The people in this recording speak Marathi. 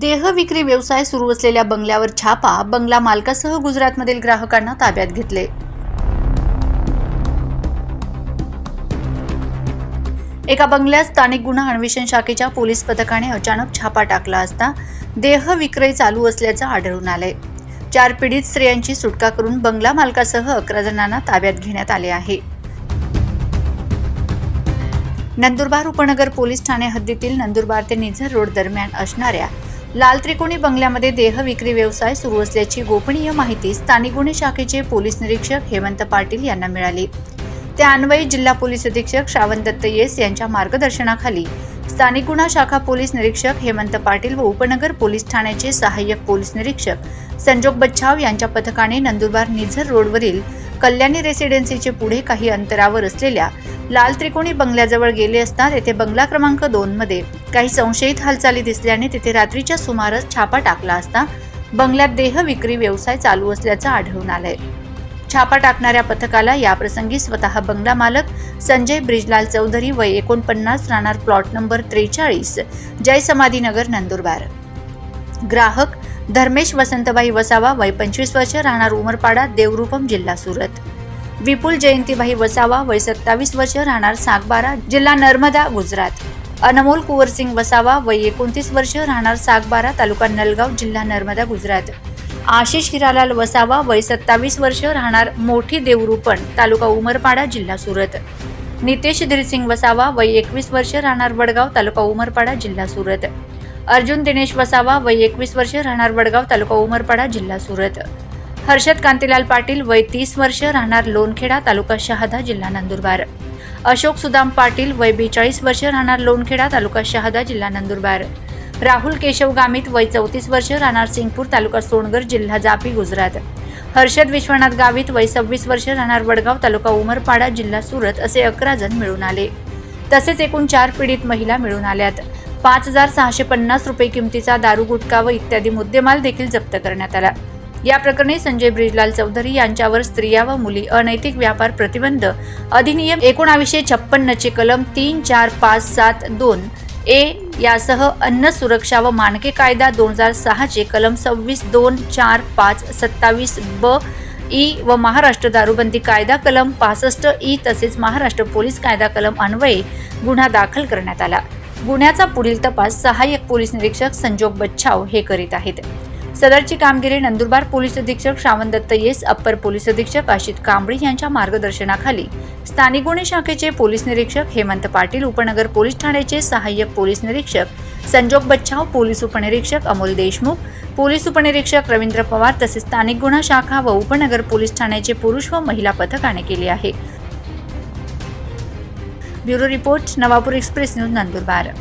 देह विक्री व्यवसाय सुरू असलेल्या बंगल्यावर छापा बंगला मालकासह गुजरातमधील ग्राहकांना ताब्यात घेतले. एका बंगल्यात स्थानिक गुन्हा अन्वेषण शाखेच्या पोलीस पथकाने अचानक छापा टाकला असता देह विक्रय चालू असल्याचं आढळून आले चार पीडित स्त्रियांची सुटका करून बंगला मालकासह अकरा जणांना ताब्यात घेण्यात आले आहे. नंदुरबार उपनगर पोलीस ठाणे हद्दीतील नंदुरबार ते निझर रोड दरम्यान असणाऱ्या लाल त्रिकोणी बंगल्यामध्ये देह विक्री व्यवसाय सुरू असल्याची गोपनीय माहिती स्थानिक गुन्हे शाखेचे पोलीस निरीक्षक हेमंत पाटील यांना मिळाली. त्या अन्वयी जिल्हा पोलीस अधीक्षक श्रावण दत्त येस यांच्या मार्गदर्शनाखाली स्थानिक गुन्हा शाखा पोलीस निरीक्षक हेमंत पाटील व उपनगर पोलीस ठाण्याचे सहाय्यक पोलीस निरीक्षक संजोग बच्छाव यांच्या पथकाने नंदुरबार निझर रोडवरील कल्याणी रेसिडेन्सीचे पुढे काही अंतरावर असलेल्या लाल त्रिकोणी बंगल्याजवळ गेले असता तेथे बंगला क्रमांक दोन मध्ये काही संशयित हालचाली दिसल्याने तिथे रात्रीच्या सुमारास छापा टाकला असता बंगल्यात देह विक्री व्यवसाय चालू असल्याचं आढळून आलंय. छापा टाकणाऱ्या पथकाला याप्रसंगी स्वतः बंगला मालक संजय ब्रिजलाल चौधरी वय एकोणपन्नास राहणार प्लॉट नंबर त्रेचाळीस जय समाधीनगर नंदुरबार. ग्राहक धर्मेश वसंतबाई वसावा वय पंचवीस वर्ष राहणार उमरपाडा देवरूपम जिल्हा सुरत. विपुल जयंतीबाई वसावा वय सत्तावीस वर्ष राहणार सागबारा जिल्हा नर्मदा गुजरात. अनमोल कुंवरसिंग वसावा वय एकोणतीस वर्ष राहणार सागबारा तालुका नलगाव जिल्हा नर्मदा गुजरात. आशिष हिरालाल वसावा वय सत्तावीस वर्ष राहणार मोठी देवरूपण तालुका उमरपाडा जिल्हा सुरत. नितेश धीरसिंग वसावा वय एकवीस वर्ष राहणार वडगाव तालुका उमरपाडा जिल्हा सुरत. अर्जुन दिनेश वसावा वय एकवीस वर्ष राहणार वडगाव तालुका उमरपाडा जिल्हा सुरत. हर्षद कांतीलाल पाटील वय तीस वर्ष राहणार लोणखेडा तालुका शहादा जिल्हा नंदुरबार. अशोक सुदाम पाटील वय बेचाळीस वर्ष राहणार लोणखेडा तालुका शहादा जिल्हा नंदुरबार. राहुल केशव गामित वय चौतीस वर्ष राहणार सिंगपूर तालुका सोनगड जिल्हा जापी गुजरात. हर्षद विश्वनाथ गावित वय सव्वीस वर्ष राहणार वडगाव तालुका उमरपाडा जिल्हा सुरत असे अकरा जण मिळून आले. तसेच एकूण चार पीडित महिला मिळून आल्यात. पाच हजार सहाशे पन्नास रुपये किमतीचा दारू गुटखा व इत्यादी मुद्देमाल देखील जप्त करण्यात आला. या प्रकरणी संजय ब्रिजलाल चौधरी यांच्यावर स्त्रिया व मुली अनैतिक व्यापार प्रतिबंध अधिनियम एकोणावीसशे छप्पन्नचे कलम तीन चार पाच सात दोन ए यासह अन्न सुरक्षा व मानके कायदा दोन हजार सहाचे कलम सव्वीस दोन चार पाच सत्तावीस ब ई व महाराष्ट्र दारूबंदी कायदा कलम पासष्ट ई तसेच महाराष्ट्र पोलीस कायदा कलम अन्वये गुन्हा दाखल करण्यात आला. गुन्ह्याचा पुढील तपास सहाय्यक पोलीस निरीक्षक संजोग बच्छाव हे करीत आहेत. सदरची कामगिरी नंदुरबार पोलीस अधीक्षक Shravan Datt S upper police अधीक्षक आशित कांबळी यांच्या मार्गदर्शनाखाली. स्थानिक गुन्हे शाखेचे पोलीस निरीक्षक हेमंत पाटील उपनगर पोलीस ठाण्याचे सहाय्यक पोलीस निरीक्षक संजोग बच्छाव पोलीस उपनिरीक्षक अमोल देशमुख पोलीस उपनिरीक्षक रवींद्र पवार तसेच स्थानिक गुन्हा शाखा व उपनगर पोलीस ठाण्याचे पुरुष व महिला पथकाने केले आहे. Bureau report Navapur express news Nandurbar.